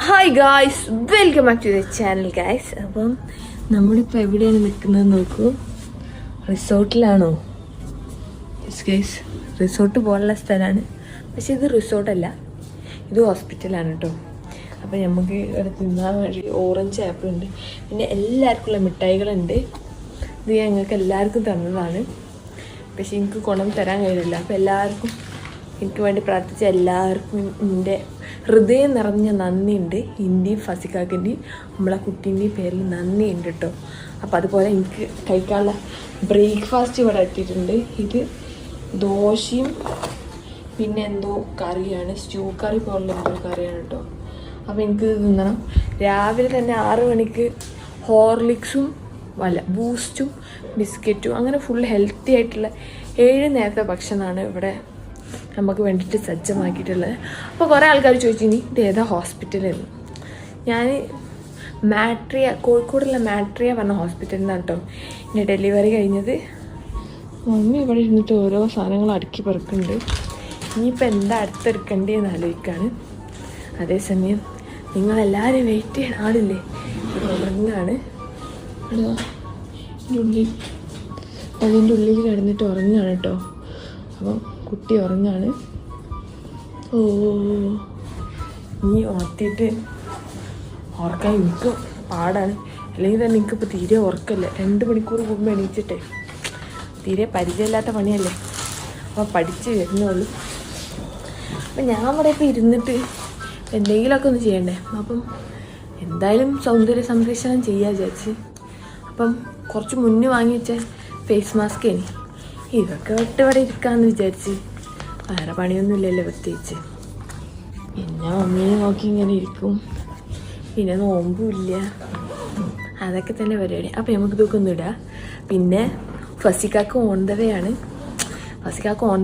Hi guys welcome back to the channel guys അപ്പം നമ്മളിപ്പോൾ എവിടെയാണ് നിൽക്കുന്നത് നോക്കൂ. റിസോർട്ടിലാണോ? ഗൈസ് റിസോർട്ട് പോലുള്ള സ്ഥലമാണ്. പക്ഷേ ഇത് റിസോർട്ടല്ല. ഇത് ഹോസ്പിറ്റലാണ് കേട്ടോ. അപ്പം നമുക്ക് ഇവിടെ തിന്നാൻ വേണ്ടി ഓറഞ്ച് ആപ്പിൾ ഉണ്ട്. പിന്നെ എല്ലാവർക്കുമുള്ള മിഠായികളുണ്ട്. ഇത് ഞങ്ങൾക്ക് എല്ലാവർക്കും തന്നതാണ്. പക്ഷേ എനിക്ക് ഗുണം തരാൻ കഴിയില്ല. അപ്പോൾ എല്ലാവർക്കും എനിക്ക് വേണ്ടി പ്രാർത്ഥിച്ച എല്ലാവർക്കും എന്റെ ഹൃദയം നിറഞ്ഞ നന്ദിയുണ്ട് ഇന്ത്യയും ഫസിക്കാക്കിന്റെയും നമ്മളെ കുട്ടീന്റെയും പേരിൽ നന്ദിയുണ്ട് കേട്ടോ. അപ്പോൾ അതുപോലെ എനിക്ക് കഴിക്കാനുള്ള ബ്രേക്ക്ഫാസ്റ്റ് ഇവിടെ എത്തിയിട്ടുണ്ട്. ഇത് ദോശയും പിന്നെ എന്തോ കറിയാണ്. സ്റ്റൂ കറി പോലുള്ള എന്തോ കറിയാണ് കേട്ടോ. അപ്പോൾ എനിക്ക് തിന്നണം. രാവിലെ തന്നെ ആറ് മണിക്ക് ഹോർലിക്സും അല്ല ബൂസ്റ്റും ബിസ്ക്കറ്റും അങ്ങനെ ഫുൾ ഹെൽത്തി ആയിട്ടുള്ള ഏഴ് നേരത്തെ ഭക്ഷണമാണ് ഇവിടെ നമുക്ക് വേണ്ടിയിട്ട് സജ്ജമാക്കിയിട്ടുള്ളത്. അപ്പോൾ കുറേ ആൾക്കാർ ചോദിച്ചു ഇനി ഇത് ഏതാ ഹോസ്പിറ്റലെന്ന്? ഞാൻ മാട്രിയ കോഴിക്കോടുള്ള മാട്രിയ പറഞ്ഞ ഹോസ്പിറ്റലിൽ നിന്നാണ് കേട്ടോ എന്റെ ഡെലിവറി കഴിഞ്ഞത്? മമ്മി ഇവിടെ ഇരുന്നിട്ട് ഓരോ സാധനങ്ങൾ അടുക്കി പെറുക്കുന്നുണ്ട്. ഇനിയിപ്പോൾ എന്താ അടുത്തെടുക്കേണ്ടതെന്ന് ആലോചിക്കുകയാണ് അതേസമയം നിങ്ങളെല്ലാവരും വെയിറ്റ് ചെയ്യണ ആളില്ലേ? ഉറങ്ങാണ്. ഉള്ളിൽ അതിന്റെ ഉള്ളിൽ കിടന്നിട്ട് ഉറങ്ങാണ് കേട്ടോ അപ്പം കുട്ടി ഉറങ്ങാണ്. ഓ. നീ ഉണർത്തിയിട്ട് ഉറക്കാൻ എനിക്ക് പാടാണ്. അല്ലെങ്കിൽ തന്നെ എനിക്കിപ്പോൾ തീരെ ഉറക്കല്ല രണ്ട് മണിക്കൂർ മുമ്പ് എണീച്ചിട്ടേ. തീരെ പരിചയമില്ലാത്ത പണിയല്ലേ. അപ്പോൾ പഠിച്ച് വരുന്നുള്ളൂ അപ്പം ഞാൻ ഇവിടെ ഇപ്പോൾ ഇരുന്നിട്ട് എന്തെങ്കിലുമൊക്കെ ഒന്ന് ചെയ്യണ്ടേ. അപ്പം എന്തായാലും സൗന്ദര്യ സംരക്ഷണം ചെയ്യാ വിചാരിച്ച്. അപ്പം കുറച്ച് മുന്നേ വാങ്ങി വെച്ച ഫേസ് മാസ്ക് ഇനി ഇതൊക്കെ വിട്ട് ഇവിടെ ഇരിക്കാന്ന് വിചാരിച്ച്. വേറെ പണിയൊന്നും ഇല്ലല്ലോ പ്രത്യേകിച്ച്. പിന്നെ മമ്മിയെ നോക്കി ഇങ്ങനെ ഇരിക്കും. പിന്നെ നോമ്പുമില്ല. അതൊക്കെ തന്നെ പരിപാടി. അപ്പം നമുക്ക് ഇതൊക്കെ ഒന്നും ഇടാം. പിന്നെ ഫസിക്കാക്ക് ഓൺ ഫസിക്കാക്ക് ഓൺ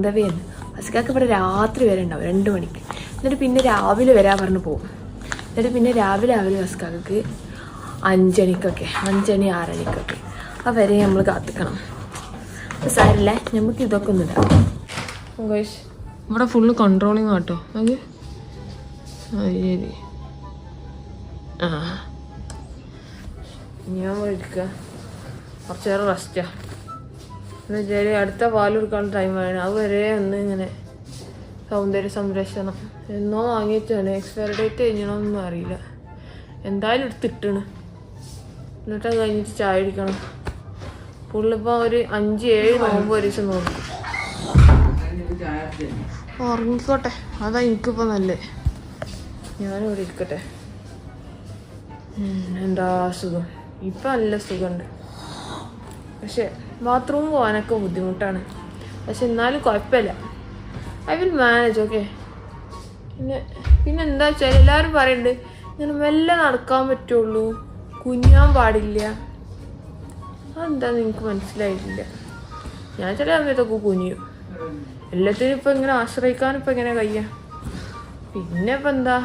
ഫസിക്കാക്ക് ഇവിടെ രാത്രി വരെ ഉണ്ടാവും രണ്ട് മണിക്ക്. എന്നിട്ട് പിന്നെ രാവിലെ വരാൻ പറഞ്ഞു പോകും എന്നിട്ട് പിന്നെ രാവിലെ രാവിലെ ഫസിക്കാക്ക് അഞ്ചണിക്കൊക്കെ അഞ്ചണി ആറണിക്കൊക്കെ. ആ വരെ നമ്മൾ കാത്തിക്കണം. അപ്പോൾ സാരില്ല? നമുക്ക് ഇതൊക്കെ ഒന്ന് ഇടാം. ഇവിടെ ഫുള്ള് കൺട്രോളിങ് ആട്ടോ. അത്? ആ ശരി. ആ. ഞാൻ ഇരിക്കുക കുറച്ച് നേരം റെസ്റ്റാ എന്ന് വെച്ചാൽ അടുത്ത പാൽ കൊടുക്കാനുള്ള ടൈമാണ് അതുവരെ ഒന്ന് ഇങ്ങനെ സൗന്ദര്യ സംരക്ഷണം. എന്നോ വാങ്ങിയിട്ടാണ് എക്സ്പയറി ഡേറ്റ് കഴിഞ്ഞണമെന്നൊന്നും അറിയില്ല. എന്തായാലും എടുത്തിട്ടാണ് എന്നിട്ട് അത് കഴിഞ്ഞിട്ട് ചായ കുടിക്കണം. പുള്ളിപ്പോൾ ഒരു അഞ്ച് ഏഴ് നോമ്പ് ദിവസം നോക്കും ഉറങ്ങിക്കോട്ടെ. അതാ എനിക്കിപ്പോ നല്ലേ. ഞാനിവിടെ ഇരിക്കട്ടെ. എന്താ സുഖം? ഇപ്പം നല്ല സുഖമുണ്ട് പക്ഷെ ബാത്റൂം പോകാനൊക്കെ ബുദ്ധിമുട്ടാണ്. പക്ഷെ എന്നാലും കുഴപ്പമില്ല. ഐ വിൽ മാനേജ് ഓക്കെ പിന്നെ പിന്നെ എന്താ വെച്ചാൽ എല്ലാവരും പറയുന്നുണ്ട് ഇങ്ങനെ മെല്ലെ നടക്കാൻ പറ്റുള്ളൂ? കുഞ്ഞാൻ പാടില്ല? അതെന്താന്ന് എനിക്ക് മനസ്സിലായിട്ടില്ല. ഞാൻ ചില സമയത്തൊക്കെ കുനിയും. എല്ലാത്തിനും ഇപ്പം ഇങ്ങനെ ആശ്രയിക്കാൻ ഇപ്പം ഇങ്ങനെ കഴിയാ? പിന്നെ ഇപ്പം എന്താ?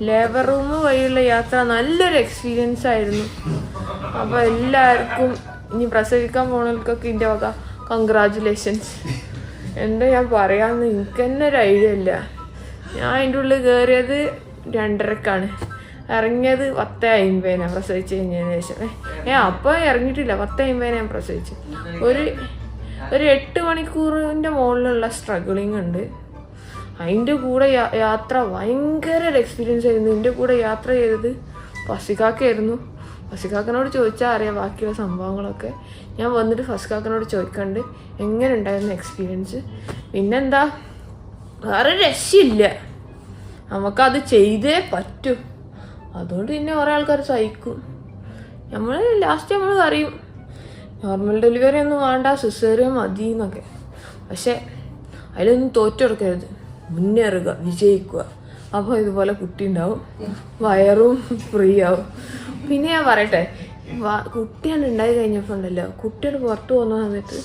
ലേബർ റൂം വഴിയുള്ള യാത്ര നല്ലൊരു എക്സ്പീരിയൻസ് ആയിരുന്നു. അപ്പോൾ എല്ലാവർക്കും ഇനി പ്രസവിക്കാൻ പോണവർക്കൊക്കെ ഇതിന്റെ വക കൺഗ്രാജുലേഷൻസ് എന്താ ഞാൻ പറയാമെന്ന് എനിക്ക് തന്നെ ഒരു ഐഡിയ ഇല്ല. ഞാൻ അതിന്റെ ഉള്ളിൽ കയറിയത് രണ്ടരക്കാണ്. ഇറങ്ങിയത് പത്ത് അമ്പതിനാണ് പ്രസവിച്ച് കഴിഞ്ഞതിന് ശേഷം. ഏ, അപ്പൊ ഇറങ്ങിയിട്ടില്ല. പത്ത് അമ്പതിനാണ് ഞാൻ പ്രസവിച്ചു. ഒരു ഒരു എട്ട് മണിക്കൂറിന്റെ മുകളിലുള്ള സ്ട്രഗിളിങ് ഉണ്ട്. അതിന്റെ കൂടെ യാത്ര ഭയങ്കര ഒരു എക്സ്പീരിയൻസ് ആയിരുന്നു. എന്റെ കൂടെ യാത്ര ചെയ്തത് ഫസിക്കാക്കായിരുന്നു ഫസിക്കാക്കനോട് ചോദിച്ചാൽ അറിയാം ബാക്കിയുള്ള സംഭവങ്ങളൊക്കെ. ഞാൻ വന്നിട്ട് ഫസിക്കാക്കനോട് ചോദിക്കണ്ട് എങ്ങനെ ഉണ്ടായിരുന്നു എക്സ്പീരിയൻസ് പിന്നെന്താ? വേറെ രക്ഷയില്ല. നമുക്കത് ചെയ്തേ പറ്റൂ. അതുകൊണ്ട് പിന്നെ കുറേ ആൾക്കാർ സഹിക്കും. നമ്മൾ ലാസ്റ്റ് നമ്മൾ അറിയും നോർമൽ ഡെലിവറി ഒന്നും വേണ്ട സിസേറിയ മതി എന്നൊക്കെ. പക്ഷെ അതിലൊന്നും തോറ്റെടുക്കരുത്. മുന്നേറുക വിജയിക്കുക. അപ്പോൾ ഇതുപോലെ കുട്ടി ഉണ്ടാവും. വയറും ഫ്രീ ആവും. പിന്നെ ഞാൻ പറയട്ടെ കുട്ടിയാണ് ഉണ്ടായി കഴിഞ്ഞപ്പോൾ ഉണ്ടല്ലോ കുട്ടിയുടെ പുറത്ത് പോകുന്ന സമയത്ത്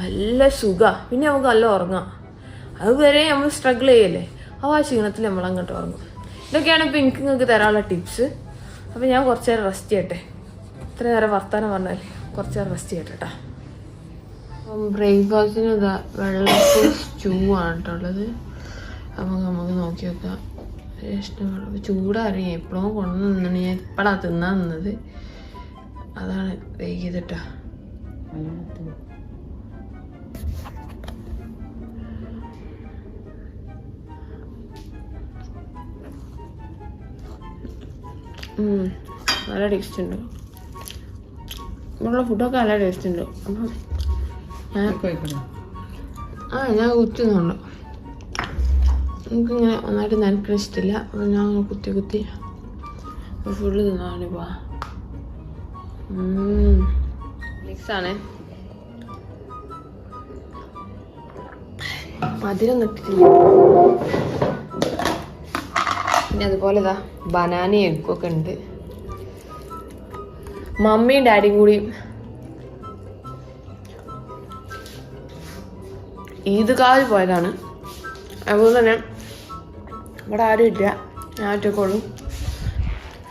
നല്ല സുഖ. പിന്നെ നമുക്ക് നല്ല ഉറങ്ങാം. അതുവരെ നമ്മൾ സ്ട്രഗിൾ ചെയ്യല്ലേ? ആ ക്ഷീണത്തിൽ നമ്മൾ അങ്ങോട്ട് ഉറങ്ങും. ഇതൊക്കെയാണ് ഇപ്പം എനിക്ക് നിങ്ങൾക്ക് തരാനുള്ള ടിപ്സ്. അപ്പോൾ ഞാൻ കുറച്ച് നേരം റെസ്റ്റ് ചെയ്യട്ടെ. ഇത്ര നേരം വർത്താനം പറഞ്ഞാൽ കുറച്ച് നേരം റെസ്റ്റ് ചെയ്യട്ടെ കേട്ടോ അപ്പം ബ്രേക്ക്ഫാസ്റ്റിന് ഇതാ വെള്ളം സ്റ്റൂ ആണ് കേട്ടോ ഉള്ളത്. അപ്പം നമുക്ക് നോക്കി നോക്കാം ഇഷ്ടമാണ് ചൂടറിയാം എപ്പോഴും നിന്നാണ്. ഞാൻ എപ്പോഴാണ് തിന്നാൻ നിന്നത്. അതാണ് വൈകിയതിട്ടാ നല്ല ടേസ്റ്റ് ഉണ്ട്. ഇവിടെയുള്ള ഫുഡൊക്കെ നല്ല ടേസ്റ്റ് ഉണ്ട്. അപ്പം ഞാൻ ആ ഞാൻ കുത്തുന്നുണ്ട് എനിക്കിങ്ങനെ നന്നായിട്ട് നനക്കാൻ ഇഷ്ടമില്ല അപ്പം ഞാൻ കുത്തി കുത്തി ഫുള്ള് തിന്നാണ് പോവാ. മിക്സാണ്. മധുരം നിട്ടിട്ടില്ല പിന്നെ അതുപോലെ ഇതാ ബനാനയും എഗ്ഗൊക്കെ ഉണ്ട്. മമ്മിയും ഡാഡിയും കൂടി ഈദ്ഗാഹിൽ പോയതാണ്. അതുപോലെ തന്നെ ഇവിടെ ആരും ഇല്ല. ഞാൻ ഒറ്റക്കുള്ളൂ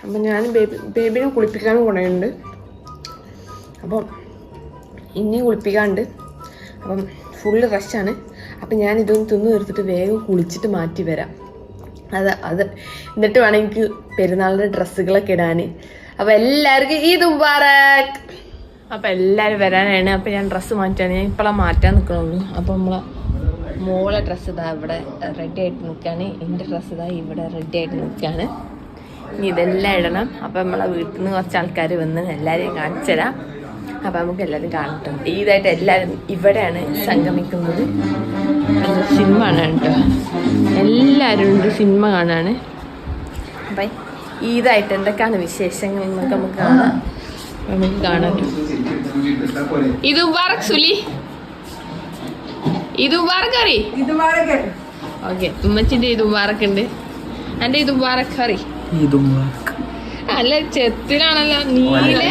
അപ്പം ഞാൻ ബേബി ബേബിനെ കുളിപ്പിക്കാനും കൊണ്ടുണ്ട് അപ്പം ഇനിയും കുളിപ്പിക്കാണ്ട് അപ്പം ഫുള്ള് റഷാണ് അപ്പം ഞാൻ ഇതൊന്ന് തിന്ന് തീർത്തിട്ട് വേഗം കുളിച്ചിട്ട് മാറ്റി വരാം. അത് അത് എന്നിട്ട് വേണം എനിക്ക് പെരുന്നാളിന്റെ ഡ്രസ്സുകളൊക്കെ ഇടാൻ അപ്പം എല്ലാവർക്കും ഈ ദുബാറക് അപ്പം എല്ലാവരും വരാനാണ്. അപ്പം ഞാൻ ഡ്രസ്സ് മാറ്റാണ്. ഞാൻ ഇപ്പോഴാണ് മാറ്റാൻ നിൽക്കണുള്ളൂ അപ്പം നമ്മളെ മോളെ ഡ്രസ്സ് ഇതാ ഇവിടെ റെഡി ആയിട്ട് നിൽക്കുകയാണ് എന്റെ ഡ്രസ്സ് ഇതാ ഇവിടെ റെഡി ആയിട്ട് നിൽക്കുകയാണ് ഇനി ഇതെല്ലാം ഇടണം. അപ്പം നമ്മളെ വീട്ടിൽ നിന്ന് കുറച്ച് ആൾക്കാർ വന്ന് എല്ലാവരെയും കാണിച്ചു തരാം. അപ്പം നമുക്ക് എല്ലാവരും കാണട്ടെ ഈതായിട്ട് എല്ലാവരും ഇവിടെയാണ് സംഗമിക്കുന്നത്. സിനിമ കാണാൻ കേട്ടോ എല്ലാവരും ഉണ്ട് സിനിമ കാണാണ്. അപ്പം ഈതായിട്ട് എന്തൊക്കെയാണ് വിശേഷങ്ങൾ എന്നൊക്കെ നമുക്ക് കാണാം? നമുക്ക് കാണാം ഇത് മുബാറക് സുലി. ഇത് അറി ഓക്കെ ഉമ്മച്ചിന്റെ ഇത് മുബാറക് ഉണ്ട്. എന്റെ ഇത് മുബാറക് അറി അല്ല ചെത്തിലാണല്ലോ. നീല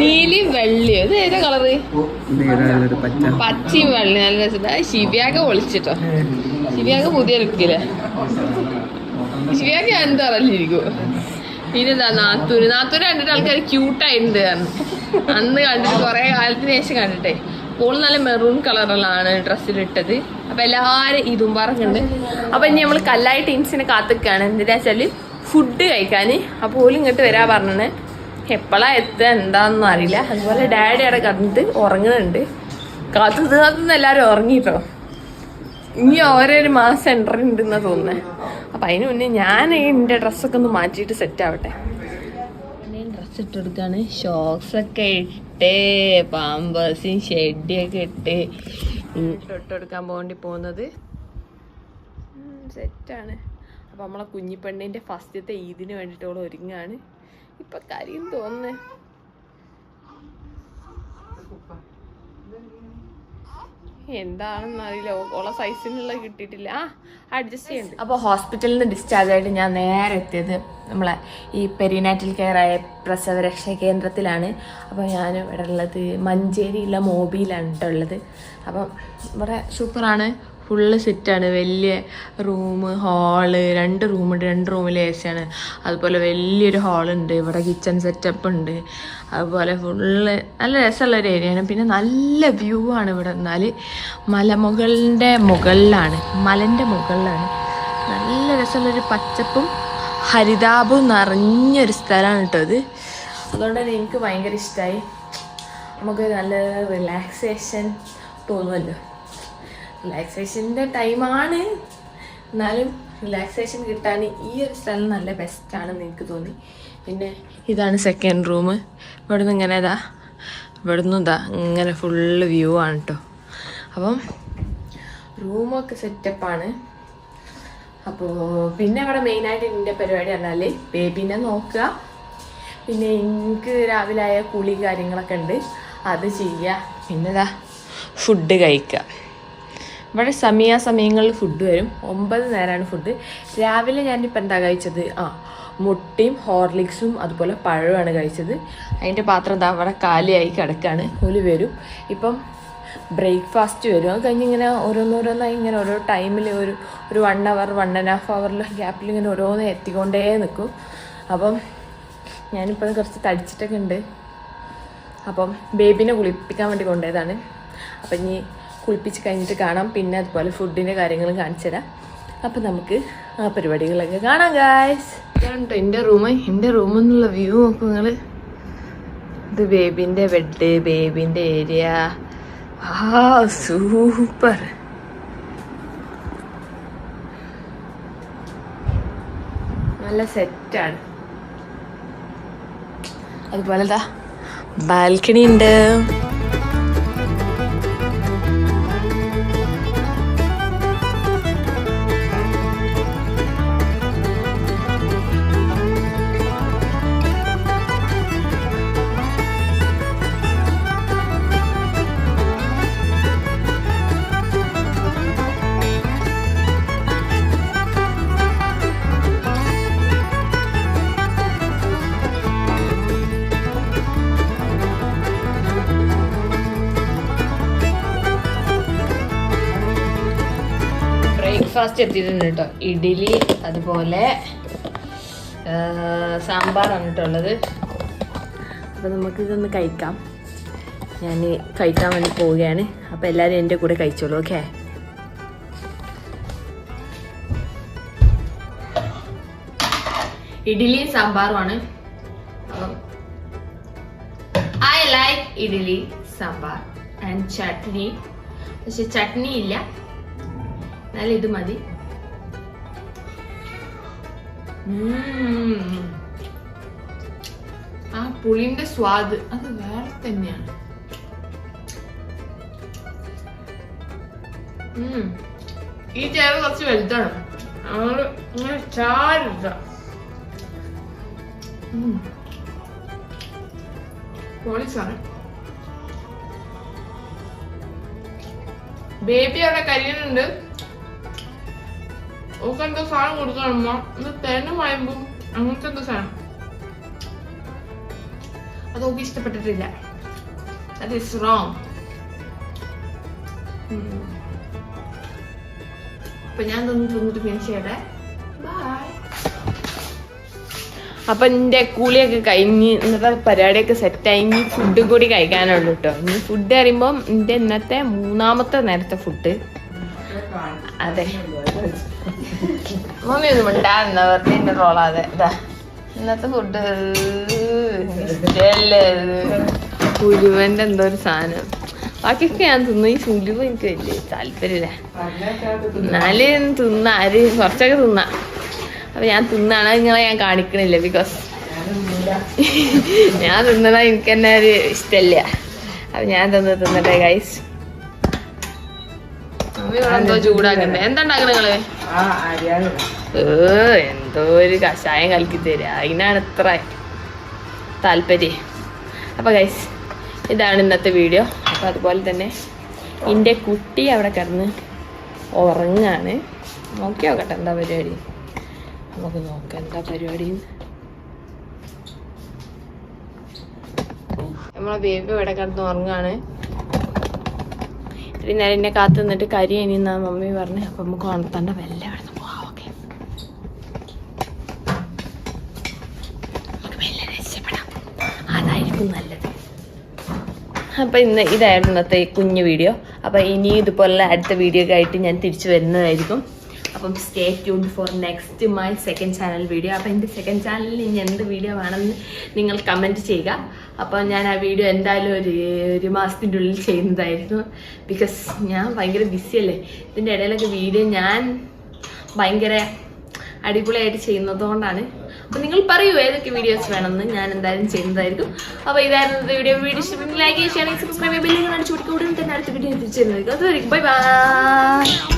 നീലി. വെള്ളി ഇത് ഏതാ കളറ്? പച്ചയും വെള്ളി നല്ല രസമുണ്ട്. ശിവ്യാഗ പൊളിച്ചിട്ടോ. ശിവ്യാഗ പുതിയ ലുക്കില്ലേ? ശിവ്യാഗ എന്താ അറിയിച്ചിരിക്കും പിന്നെന്താ നാത്തൂര് നാത്തൂര് കണ്ടിട്ട് ആൾക്കാർ ക്യൂട്ടായിട്ടുണ്ട് അന്ന്. കണ്ടിട്ട് കുറെ കാലത്തിന് ശേഷം കണ്ടിട്ടേ. അപ്പോൾ നല്ല മെറൂൺ കളറിലാണ് ഡ്രസ്സിലിട്ടത്. അപ്പൊ എല്ലാരും ഇതും പറഞ്ഞിട്ടുണ്ട് അപ്പൊ ഇനി നമ്മൾ കല്ലായി ടീംസിനെ കാത്തുക്കാണ്. എന്തിനാ ഫുഡ് കഴിക്കാൻ അപ്പോൾ ഓലും ഇങ്ങോട്ട് വരാ പറഞ്ഞത് എപ്പോഴാ എത്തുക എന്താണെന്നും അറിയില്ല. അതുപോലെ ഡാഡി അവിടെ കണ്ടിട്ട് ഉറങ്ങുന്നുണ്ട്. കാത്തു കാത്തുനിന്ന് എല്ലാവരും ഉറങ്ങിട്ടോ. ഇനി ഓരോരു മാസം എന്റർ ഉണ്ടെന്നാ തോന്നുന്നത് അപ്പം അതിന് മുന്നേ ഞാൻ എന്റെ ഡ്രസ്സൊക്കെ ഒന്ന് മാറ്റിയിട്ട് സെറ്റ് ആവട്ടെ. ഡ്രസ്സ് ഇട്ടെടുക്കാണ് കൊടുക്കുകയാണ് ഷോക്സൊക്കെ ഇട്ട് പാമ്പേഴ്സും ഷെഡിയൊക്കെ ഇട്ട്. ഇട്ടെടുക്കാൻ പോകേണ്ടി പോകുന്നത്. സെറ്റാണ് അപ്പം നമ്മളെ കുഞ്ഞിപ്പെണ്ണിന്റെ ഫസ്റ്റത്തെ ഈദിന് വേണ്ടിയിട്ട് ഒരുങ്ങാണ്. ഇപ്പം കാര്യം തോന്നുന്നേ. എന്താണെന്നറിയില്ല സൈസിനുള്ള കിട്ടിയിട്ടില്ല. അഡ്ജസ്റ്റ് ചെയ്യുന്നുണ്ട് അപ്പോൾ ഹോസ്പിറ്റലിൽ നിന്ന് ഡിസ്ചാർജ് ആയിട്ട് ഞാൻ നേരെ എത്തിയത് നമ്മളെ ഈ പെരിനാറ്റൽ കെയർ ആയ പ്രസവരക്ഷാ കേന്ദ്രത്തിലാണ്. അപ്പോൾ ഞാൻ ഇവിടെ ഉള്ളത് മഞ്ചേരിയിലെ മോബിയിലാണ് കേട്ടോ ഉള്ളത്. അപ്പം ഇവിടെ സൂപ്പറാണ് ഫുള്ള് സെറ്റാണ് വലിയ റൂം ഹാൾ രണ്ട് റൂമുണ്ട് രണ്ട് റൂമിൽ എ സിയാണ് അതുപോലെ വലിയൊരു ഹാളുണ്ട് ഇവിടെ കിച്ചൺ സെറ്റപ്പ് ഉണ്ട്. അതുപോലെ ഫുള്ള് നല്ല രസമുള്ള ഒരു ഏരിയയാണ് പിന്നെ നല്ല വ്യൂ ആണ് ഇവിടെ. എന്നാൽ മലമുകളിന്റെ മുകളിലാണ്. മലന്റെ മുകളിലാണ്. നല്ല രസമുള്ളൊരു പച്ചപ്പും ഹരിതാപവും നിറഞ്ഞൊരു സ്ഥലമാണ് കേട്ടോ അത്. അതുകൊണ്ട് തന്നെ എനിക്ക് ഭയങ്കര ഇഷ്ടമായി നമുക്ക് നല്ല റിലാക്സേഷൻ തോന്നുമല്ലോ. റിലാക്സേഷന്റെ ടൈമാണ് എന്നാലും റിലാക്സേഷൻ കിട്ടാൻ ഈ ഒരു സ്ഥലം നല്ല ബെസ്റ്റാണെന്ന് എനിക്ക് തോന്നി. പിന്നെ ഇതാണ് സെക്കൻഡ് റൂം ഇവിടെ നിന്ന് ഇങ്ങനെ ഇതാ ഇവിടെ നിന്ന് ഇതാ ഇങ്ങനെ ഫുള്ള് വ്യൂ ആണ് കേട്ടോ അപ്പം റൂമൊക്കെ സെറ്റപ്പാണ് അപ്പോൾ പിന്നെ ഇവിടെ മെയിനായിട്ട് എന്റെ പരിപാടി പറഞ്ഞാൽ ബേബീനെ നോക്കുക. പിന്നെ എനിക്ക് രാവിലെ ആയ കുളി കാര്യങ്ങളൊക്കെ ഉണ്ട്. അത് ചെയ്യുക. പിന്നെ ഇതാ ഫുഡ് കഴിക്കുക. ഇവിടെ സമയ സമയങ്ങളിൽ ഫുഡ് വരും. ഒമ്പത് നേരമാണ് ഫുഡ് രാവിലെ ഞാനിപ്പോൾ എന്താ കഴിച്ചത്? ആ മുട്ടയും ഹോർലിക്സും അതുപോലെ പഴമാണ് കഴിച്ചത്. അതിന്റെ പാത്രം എന്താ അവിടെ കാലിയായി കിടക്കാണ്. ഓൽ വരും. ഇപ്പം ബ്രേക്ക്ഫാസ്റ്റ് വരും. അത് കഴിഞ്ഞ് ഇങ്ങനെ ഓരോന്നോരോന്നായി ഇങ്ങനെ ഓരോ ടൈമിൽ ഒരു ഒരു one hour one and half അവറിൽ ഗ്യാപ്പിൽ ഇങ്ങനെ ഓരോന്ന് എത്തിക്കൊണ്ടേ നിൽക്കും അപ്പം ഞാനിപ്പോൾ കുറച്ച് തടിച്ചിട്ടൊക്കെ ഉണ്ട് അപ്പം ബേബിനെ കുളിപ്പിക്കാൻ വേണ്ടി കൊണ്ടുപോയതാണ്. അപ്പം ഇനി കുളിപ്പിച്ച് കഴിഞ്ഞിട്ട് കാണാം. പിന്നെ അതുപോലെ ഫുഡിന്റെ കാര്യങ്ങളും കാണിച്ചു തരാം. അപ്പം നമുക്ക് ആ പരിപാടികളൊക്കെ കാണാം ഗായ്സ് ഇതാണ് എന്റെ എന്റെ റൂം എന്റെ റൂമിൽ നിന്നുള്ള വ്യൂ നോക്കും നിങ്ങൾ ഇത് ബേബിന്റെ ബെഡ് ബേബിന്റെ ഏരിയ ആ സൂപ്പർ നല്ല സെറ്റാണ് അതുപോലെ ദാ ബാൽക്കണി ഉണ്ട്. ബ്രേക്ക്ഫാസ്റ്റ് എത്തിയിട്ടുണ്ട് കേട്ടോ. ഇഡ്ഡലി അതുപോലെ സാമ്പാറാണ് കേട്ടോ അപ്പോൾ നമുക്കിതൊന്ന് കഴിക്കാം. ഞാൻ കഴിക്കാൻ വേണ്ടി പോവുകയാണ്. അപ്പോൾ എല്ലാവരും എന്റെ കൂടെ കഴിച്ചോളൂ ഓക്കെ? ഇഡ്ഡലി സാമ്പാറുമാണ്. അപ്പം I like idli sambar and chutney. പക്ഷെ ചട്നി ഇല്ല. എന്നാലും ഇത് മതി. ആ പുളിന്റെ സ്വാദ് അത് വേറെ തന്നെയാണ്. ഈ ചേവ് കുറച്ച് വലുതാണ്. ബേബി അവിടെ കരിയുന്നുണ്ട്. ഓക്ക് എന്തോ സാധനം കൊടുക്കണം ഇത് തേന വായുമ്പോ അങ്ങനത്തെ എന്തോ സാധനം. അത് ഓക്ക് ഇഷ്ടപ്പെട്ടിട്ടില്ല. അത് ഈസ് റോങ് അപ്പൊ ഞാൻ തന്നു തിന്നിട്ട് ഫിനിഷ് ചെയ്യട്ടെ. ബൈ അപ്പൊ കൂളിയൊക്കെ കഴിഞ്ഞ് ഇന്നത്തെ പരിപാടിയൊക്കെ സെറ്റായി ഇനി ഫുഡും കൂടി കഴിക്കാനുള്ളൂ കേട്ടോ ഇനി ഫുഡ് പറയുമ്പോൾ എന്റെ ഇന്നത്തെ മൂന്നാമത്തെ നേരത്തെ ഫുഡ് അതെ. മമ്മി ഒന്നും ഉണ്ടാകുന്ന വെറുതെ എന്നെ റോളാതെ ഇതാ ഇന്നത്തെ ഫുഡ് ഉലുവന്റെ എന്തോ ഒരു സാധനം. ബാക്കിയൊക്കെ ഞാൻ തിന്നു. ഈ ഉലുവ എനിക്ക് വലിയ താല്പര്യമില്ല. എന്നാലും തിന്ന ആര് കുറച്ചൊക്കെ തിന്ന. അപ്പൊ ഞാൻ തിന്നാണ്. നിങ്ങളെ ഞാൻ കാണിക്കണില്ല ബിക്കോസ് ഞാൻ തിന്നണ എനിക്ക് തന്നെ ഒരു ഇഷ്ടമില്ല അപ്പൊ ഞാൻ തന്നെ തിന്നട്ടെ ഗൈസ് എന്തോ ചൂടാക്കണ്ടേ എന്താ ഉണ്ടാക്കണ നിങ്ങൾ? ഏ എന്തോ ഒരു കഷായം കലക്കി തരിക അതിനാണ് ഇത്ര താല്പര്യം. അപ്പൊ ഗൈസ് ഇതാണ് ഇന്നത്തെ വീഡിയോ അപ്പൊ അതുപോലെ തന്നെ എന്റെ കുട്ടി അവിടെ കിടന്ന് ഉറങ്ങാണ്. നോക്കി നോക്കട്ടെ എന്താ പരിപാടി. നമുക്ക് നോക്ക എന്താ പരിപാടി നമ്മളെ ബേബി ഇവിടെ കിടന്ന് ഉറങ്ങാണ്. ഇത്രയും നേരം എന്നെ കാത്തു നിന്നിട്ട് കരി ഇനിന്നാ മമ്മി പറഞ്ഞു. അപ്പൊ നമുക്ക് ഉണർത്തണ്ട വല്ല അവിടെ പോവാം ഓക്കെ. നമുക്ക് അതായിരിക്കും നല്ലത്. അപ്പൊ ഇന്ന് ഇതായിരുന്നു ഇന്നത്തെ കുഞ്ഞു വീഡിയോ. അപ്പൊ ഇനി ഇതുപോലെ അടുത്ത വീഡിയോ ഒക്കെ ആയിട്ട് ഞാൻ തിരിച്ചു വരുന്നതായിരിക്കും. അപ്പം stay tune for next my second channel video അപ്പം എന്റെ സെക്കൻഡ് ചാനലിൽ ഇനി എന്ത് വീഡിയോ വേണമെന്ന് നിങ്ങൾ കമന്റ് ചെയ്യുക. അപ്പോൾ ഞാൻ ആ വീഡിയോ എന്തായാലും ഒരു ഒരു മാസത്തിന്റെ ഉള്ളിൽ ചെയ്യുന്നതായിരുന്നു. ബിക്കോസ് ഞാൻ ഭയങ്കര ബിസിയല്ലേ ഇതിന്റെ ഇടയിലൊക്കെ വീഡിയോ ഞാൻ ഭയങ്കര അടിപൊളിയായിട്ട് ചെയ്യുന്നതുകൊണ്ടാണ്. അപ്പോൾ നിങ്ങൾ പറയൂ ഏതൊക്കെ വീഡിയോസ് വേണമെന്ന് ഞാൻ എന്തായാലും ചെയ്യുന്നതായിരിക്കും. അപ്പോൾ ഇതായിരുന്നു വീഡിയോ വീഡിയോ ഇഷ്ടപ്പെട്ടെങ്കിൽ ലൈക്ക് ചെയ്യുകയാണെങ്കിൽ സബ്സ്ക്രൈബ് ചെയ്യുമ്പോൾ അടിച്ചു കൊടുക്കുക ഉടനെ തന്നെ അടുത്ത വീഡിയോ എത്തിച്ചു തരുന്നത് അതുവരെയും ബൈ ബൈ